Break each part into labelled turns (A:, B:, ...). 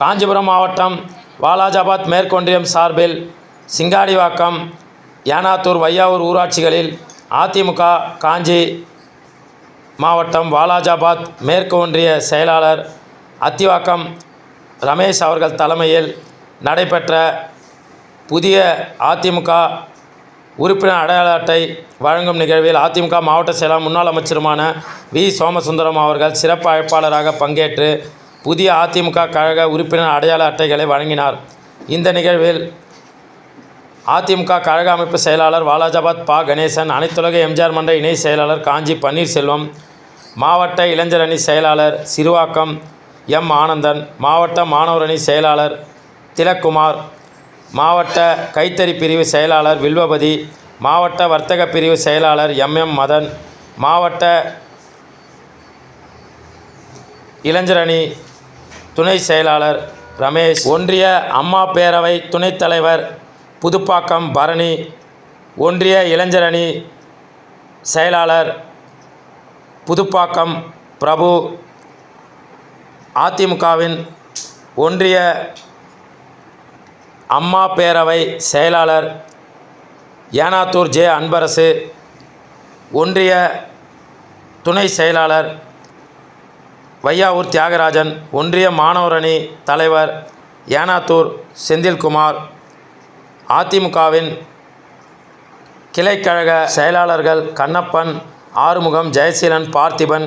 A: காஞ்சிபுரம் மாவட்டம் வாலாஜாபாத் மேற்கொன்றியம் சார்பில் சிங்காடிவாக்கம் ஏனாத்தூர் வையாவூர் ஊராட்சிகளில் அதிமுக காஞ்சி மாவட்டம் வாலாஜாபாத் மேற்கு ஒன்றிய செயலாளர் அத்திவாக்கம் ரமேஷ் அவர்கள் தலைமையில் நடைபெற்ற புதிய அதிமுக உறுப்பினர் அடையாள அட்டை வழங்கும் நிகழ்வில் அதிமுக மாவட்ட செயலாளர் முன்னாள் அமைச்சருமான வி. சோமசுந்தரம் அவர்கள் சிறப்பு அழைப்பாளராக பங்கேற்று புதிய அதிமுக கழக உறுப்பினர் அடையாள அட்டைகளை வழங்கினார். இந்த நிகழ்வில் அதிமுக கழக அமைப்பு செயலாளர் வாலாஜாபாத் பா. கணேசன் அனைத்துலக எம்ஜிஆர் மன்ற இணை செயலாளர் காஞ்சி பன்னீர்செல்வம் மாவட்ட இளைஞர் அணி செயலாளர் சிறுவாக்கம் எம். ஆனந்தன் மாவட்ட மாணவர் அணி செயலாளர் திலக்குமார் மாவட்ட கைத்தறி பிரிவு செயலாளர் வில்வபதி மாவட்ட வர்த்தக பிரிவு செயலாளர் எம்எம் மதன் மாவட்ட இளைஞரணி துணை செயலாளர் ரமேஷ் ஒன்றிய அம்மா பேரவை துணைத் தலைவர் புதுப்பாக்கம் பரணி ஒன்றிய இளைஞரணி செயலாளர் புதுப்பாக்கம் பிரபு அதிமுகவின் ஒன்றிய அம்மா பேரவை செயலாளர் ஏனாத்தூர் ஜே அன்பரசு ஒன்றிய துணை செயலாளர் வையாவூர் தியாகராஜன் ஒன்றிய மாணவரணி தலைவர் ஏனாத்தூர் செந்தில்குமார் அதிமுகவின் கிளைக்கழக செயலாளர்கள் கண்ணப்பன் ஆறுமுகம் ஜெயசீலன் பார்த்திபன்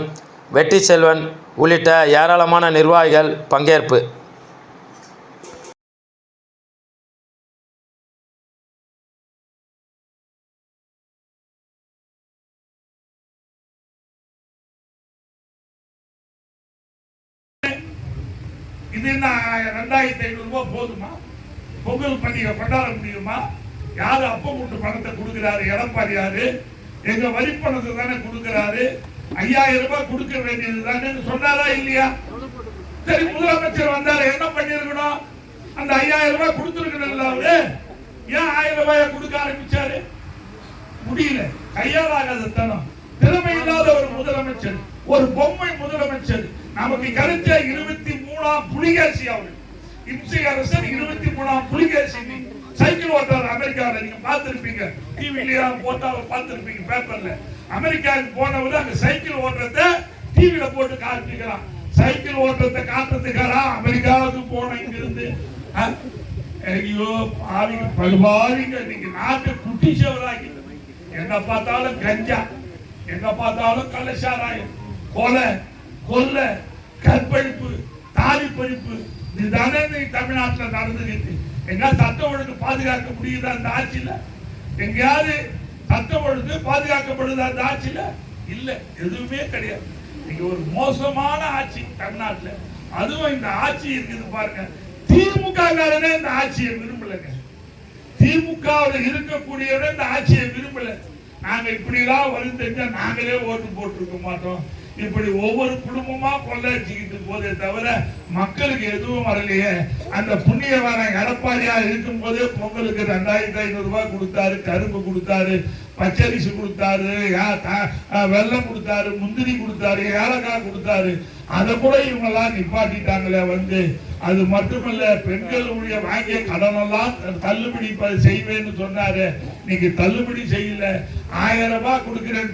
A: வெற்றிச்செல்வன் உள்ளிட்ட ஏராளமான நிர்வாகிகள் பங்கேற்பு.
B: இது என்ன ரெண்டாயிரத்தி ஐநூறு ரூபாய் போதுமா? பொங்கல் பண்டிகை கொண்டாட முடியுமா? யாரு அப்ப கூட்டு பணத்தை கொடுக்கிறாரு? எடப்பாடி யாரு? எங்க வரி பணத்தை தானே கொடுக்கிறாரு? ஐயாயிரம் ரூபாய் கொடுக்க வேண்டியது தானே சொன்னாரா இல்லையா? சரி முதலமைச்சர் வந்தாரு என்ன பண்ணிருக்கணும் அந்த ஐயாயிரம் ரூபாய் கொடுத்துருக்கணும் அவரு. ஏன் ஆயிரம் ரூபாய கொடுக்க ஆரம்பிச்சாரு? முடியல. கையாளாகாத தனம். திறமை இல்லாத ஒரு முதலமைச்சர். ஒரு பொம்மை முதலமைச்சர். நமக்கு கிடைச்ச இருபத்தி மூணாம் புலிகேசி அவர்கள். இம்சை அரசர் இருபத்தி மூணாம் புலிகேசி. சைக்கிள் ஓட்டுறாரு அமெரிக்காவில் நீங்க பார்த்துருப்பீங்க. டிவிலயா போட்டாலும் பார்த்திருப்பீங்க பேப்பர்ல அமெரிக்காவுக்கு போனவர் அங்க சைக்கிள் ஓட்டுறத டிவியில போட்டு காமிக்கிறான் சைக்கிள் ஓட்டுறத காட்டுறதுக்காரா அமெரிக்காவுக்கு போன இங்க இருந்து ஐயோ பாவிங்க படுபாவிங்க. நீங்க நாட்டை குட்டி சேவராக்கி என்ன பார்த்தாலும் கஞ்சா. என்ன பார்த்தாலும் கலசாராயம் கொலை கொல்ல கற்பழிப்பு. தாலி பறிப்பு இதுதானே இன்னைக்கு தமிழ்நாட்டுல நடந்துகிட்டு எங்க சட்டம் ஒழுங்கு பாதுகாக்க முடியுதா அந்த ஆட்சியில? எங்கேயாவது சட்டம் ஒழுங்கு பாதுகாக்கப்படுதா அந்த ஆட்சியில? இல்ல எதுவுமே கிடையாது. நீங்க ஒரு மோசமான ஆட்சி தமிழ்நாட்டுல. அதுவும் இந்த ஆட்சி இருக்குது பாருங்க. திமுக காரனே இந்த ஆட்சியை விரும்பலைங்க. திமுகவில் இருக்கக்கூடியவரை இந்த ஆட்சியை விரும்பல. நாங்க இப்படிலாம் வரும் தெரிஞ்சா நாங்களே ஓட்டு போட்டிருக்க மாட்டோம். இப்படி ஒவ்வொரு குடும்பமா கொள்ளையடிச்சுக்கிட்டு போதே தவிர மக்களுக்கு எதுவும் வரலையே. அந்த புண்ணியவான எடப்பாடியா இருக்கும் போதே பொங்கலுக்கு ரெண்டாயிரத்தி ஐநூறு ரூபாய் கொடுத்தாரு கரும்பு கொடுத்தாரு பச்சரிசி கொடுத்தாரு வெள்ளம் கொடுத்தாரு முந்திரி கொடுத்தாரு ஏலக்காய் கொடுத்தாரு. அதை கூட இவங்க எல்லாம் நிப்பாட்டிட்டாங்களே வந்து. அது மட்டுமல்ல பெண்களுடைய வாங்கிய கடனெல்லாம் தள்ளுபடி செய்வேன்னு சொன்னாரு. இன்னைக்கு தள்ளுபடி செய்யல. ஆயிரம் ரூபாய் கொடுக்கிறேன்